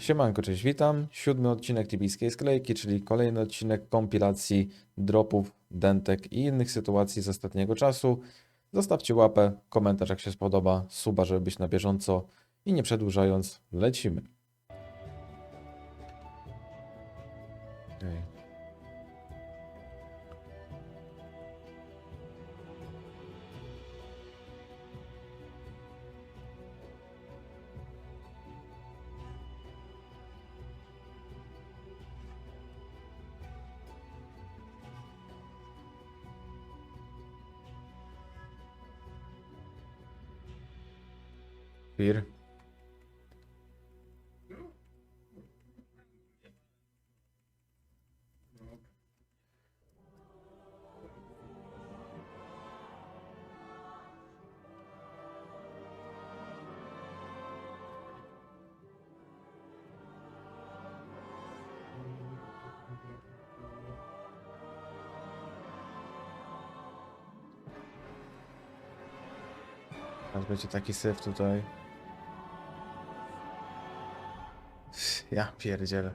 Siemanko, cześć, witam. Siódmy odcinek tibijskiej sklejki, czyli kolejny odcinek kompilacji dropów, dentek i innych sytuacji z ostatniego czasu. Zostawcie łapę, komentarz jak się spodoba, suba, żeby być na bieżąco i nie przedłużając, lecimy. Teraz będzie taki syf tutaj. Ja pierdzielę.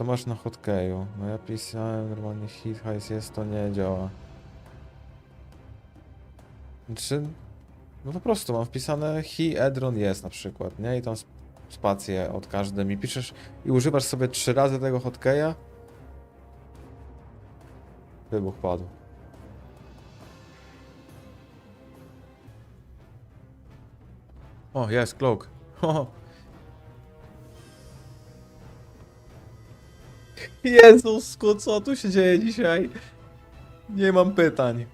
Co masz na hotkeju? No ja pisałem normalnie hit, hajs jest, to nie działa. Czy... No po prostu mam wpisane hi, edron jest na przykład, nie? I tam sp- spację od każdym i piszesz i używasz sobie trzy razy tego hotkeja. Wybuch padł. O, jest, cloak. Jezusku, co tu się dzieje dzisiaj? Nie mam pytań.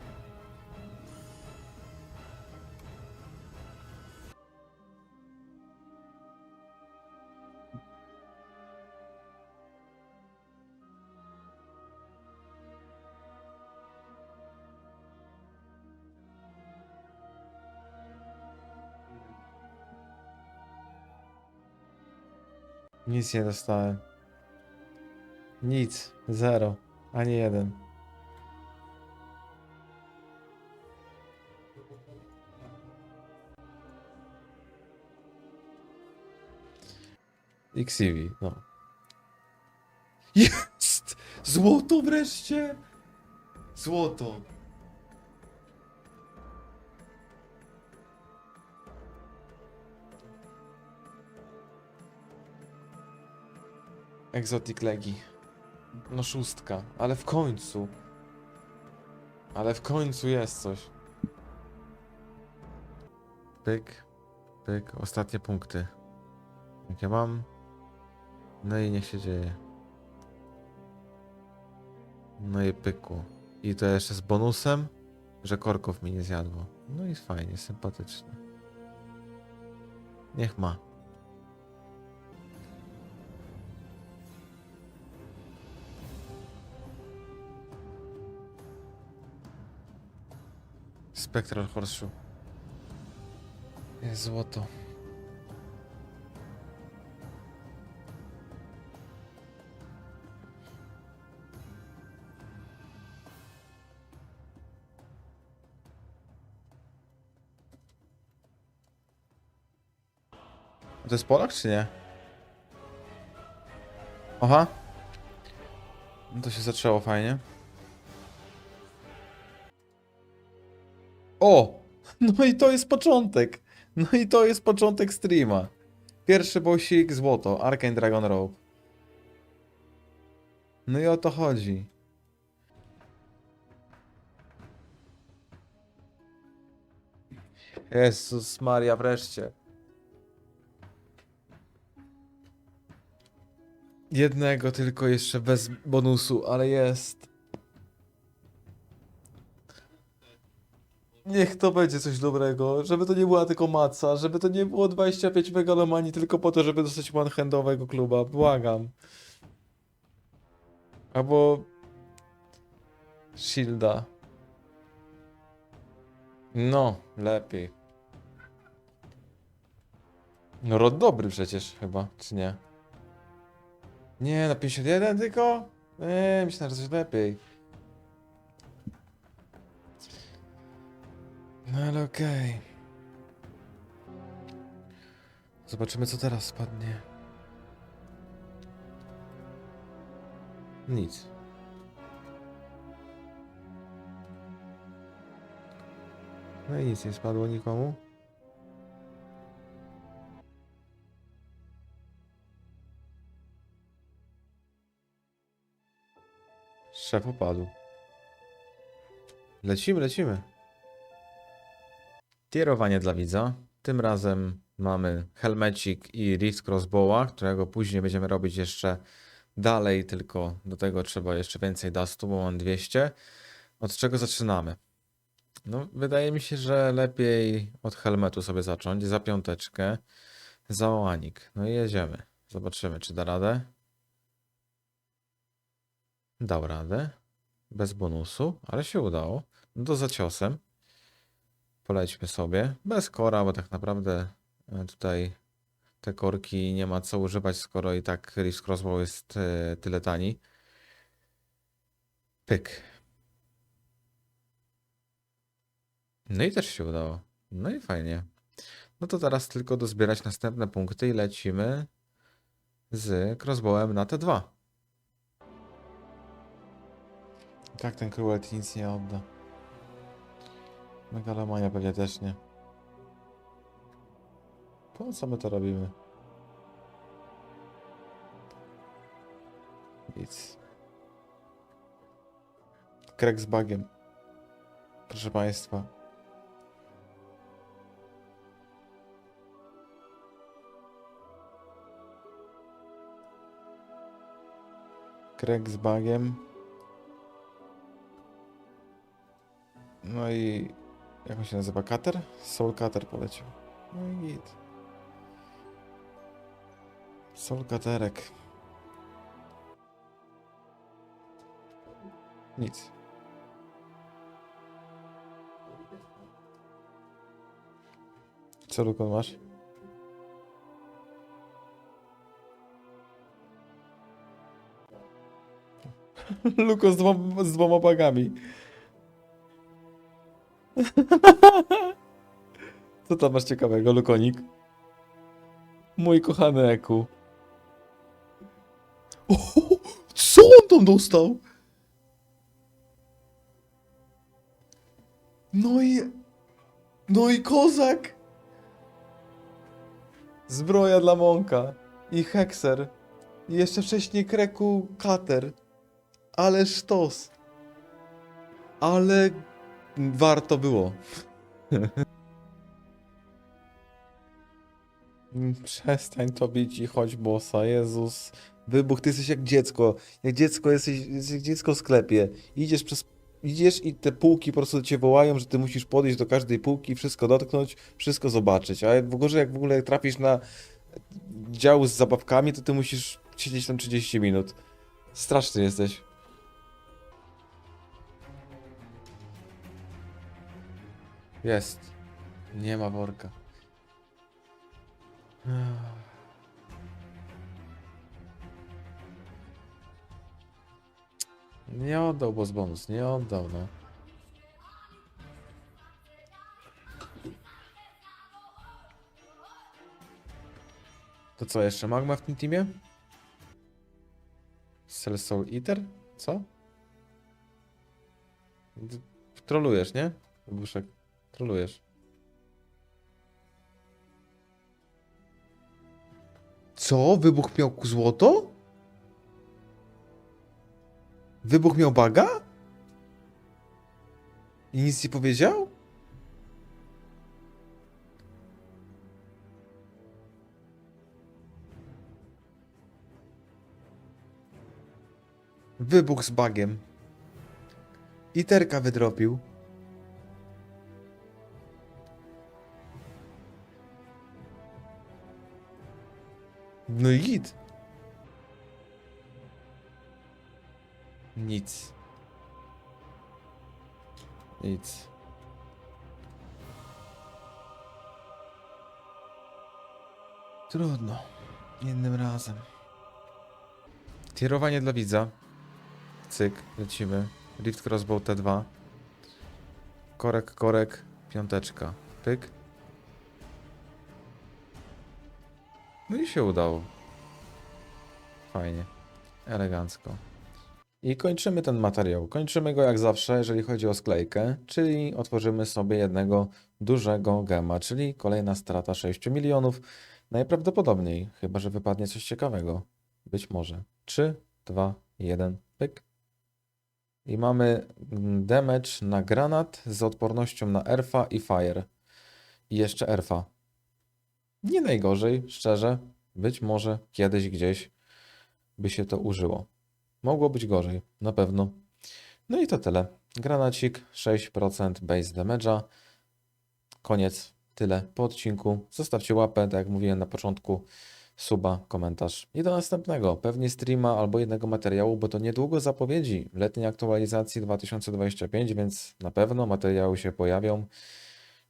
Nic nie dostałem. Nic, zero, ani jeden. XCV, no. Jest! Złoto wreszcie! Złoto! Exotic Legi. No szóstka, ale w końcu. Ale w końcu jest coś. Pyk, pyk, ostatnie punkty. Jakie mam? No i niech się dzieje. No i pyku. I to jeszcze z bonusem, że korków mi nie zjadło. No i fajnie, sympatycznie. Niech ma. Spectral Horseshoe. Jest złoto. To jest Polak czy nie? Aha. No to się zaczęło fajnie. O! No i to jest początek. No i to jest początek streama. Pierwszy bossik, złoto, Arcane Dragon Rope. No i o to chodzi. Jezus Maria, wreszcie. Jednego tylko jeszcze bez bonusu, ale jest. Niech to będzie coś dobrego, żeby to nie była tylko maca, żeby to nie było 25 megalomanii tylko po to, żeby dostać one-handowego kluba, błagam. Albo... Shielda. No, lepiej. No rod dobry przecież chyba, czy nie? Nie, na 51 tylko? Eee, myślałem, że coś lepiej. No ale okej. Zobaczymy co teraz spadnie. Nic. No i nic nie spadło nikomu. Szef upadł. Lecimy, lecimy. Tierowanie dla widza. Tym razem mamy helmecik i Rift Crossbowa, którego później będziemy robić jeszcze dalej, tylko do tego trzeba jeszcze więcej dustu, bo mam 200. Od czego zaczynamy? No, wydaje mi się, że lepiej od helmetu sobie zacząć, za piąteczkę, za oanik. No i jedziemy. Zobaczymy, czy da radę. Dał radę. Bez bonusu, ale się udało. No to za ciosem. Polećmy sobie. Bez kora, bo tak naprawdę e, tutaj te korki nie ma co używać, skoro i tak Rift Crossbow jest e, tyle tani. Pyk. No i też się udało. No i fajnie. No to teraz tylko dozbierać następne punkty i lecimy z crossbowem na T2. Tak ten Cruelty nic nie odda. Megalomania pewnie też nie. Po co my to robimy? Nic. Krek z bagiem. Proszę Państwa. Krek z bagiem. No i jak on się nazywa? Cutter? Soul Cutter polecił. No i git. Soul Cutterek. Nic. Co Lukon masz? Luko z dwoma, z dwoma bagami. Co tam masz ciekawego, Lukonik? Mój kochany Eku. O, co on tam dostał? No i... No i kozak! Zbroja dla Monka. I Hekser. I jeszcze wcześniej Kreku Kater. Ale sztos. Ale warto było. Przestań to bić i chodź bossa, Jezus. Wybuch, ty jesteś jak dziecko. Jak dziecko jesteś, jesteś jak dziecko w sklepie. Idziesz przez. Idziesz i te półki po prostu cię wołają, że ty musisz podejść do każdej półki, wszystko dotknąć, wszystko zobaczyć. A w ogóle, jak w ogóle trafisz na dział z zabawkami, to ty musisz siedzieć tam 30 minut. Straszny jesteś. Jest. Nie ma worka. Nie oddał, bo z bonus. Nie oddał, no. To co, jeszcze magma w tym teamie? Cell Soul Eater? Co? Trolujesz, nie? Buszek. Trolujesz. Co? Wybuch miał złoto? Wybuch miał baga? I nic nie powiedział? Wybuch z bagiem. Iterka wydropił. No i git. Nic. Nic. Trudno. Innym razem. Tierowanie dla widza. Cyk, lecimy. Rift Crossbow T2. Korek, korek, piąteczka. Pyk. No i się udało. Fajnie. Elegancko. I kończymy ten materiał. Kończymy go jak zawsze, jeżeli chodzi o sklejkę, czyli otworzymy sobie jednego dużego gema, czyli kolejna strata 6 milionów. Najprawdopodobniej, chyba że wypadnie coś ciekawego. Być może. 3, 2, 1, pyk. I mamy damage na granat z odpornością na erfa i fire. I jeszcze erfa. Nie najgorzej, szczerze. Być może kiedyś gdzieś by się to użyło. Mogło być gorzej, na pewno. No i to tyle. Granacik 6% base damage'a. Koniec. Tyle po odcinku. Zostawcie łapę, tak jak mówiłem na początku, suba, komentarz. I do następnego. Pewnie streama albo jednego materiału, bo to niedługo zapowiedzi letniej aktualizacji 2025, więc na pewno materiały się pojawią.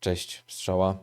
Cześć, strzała.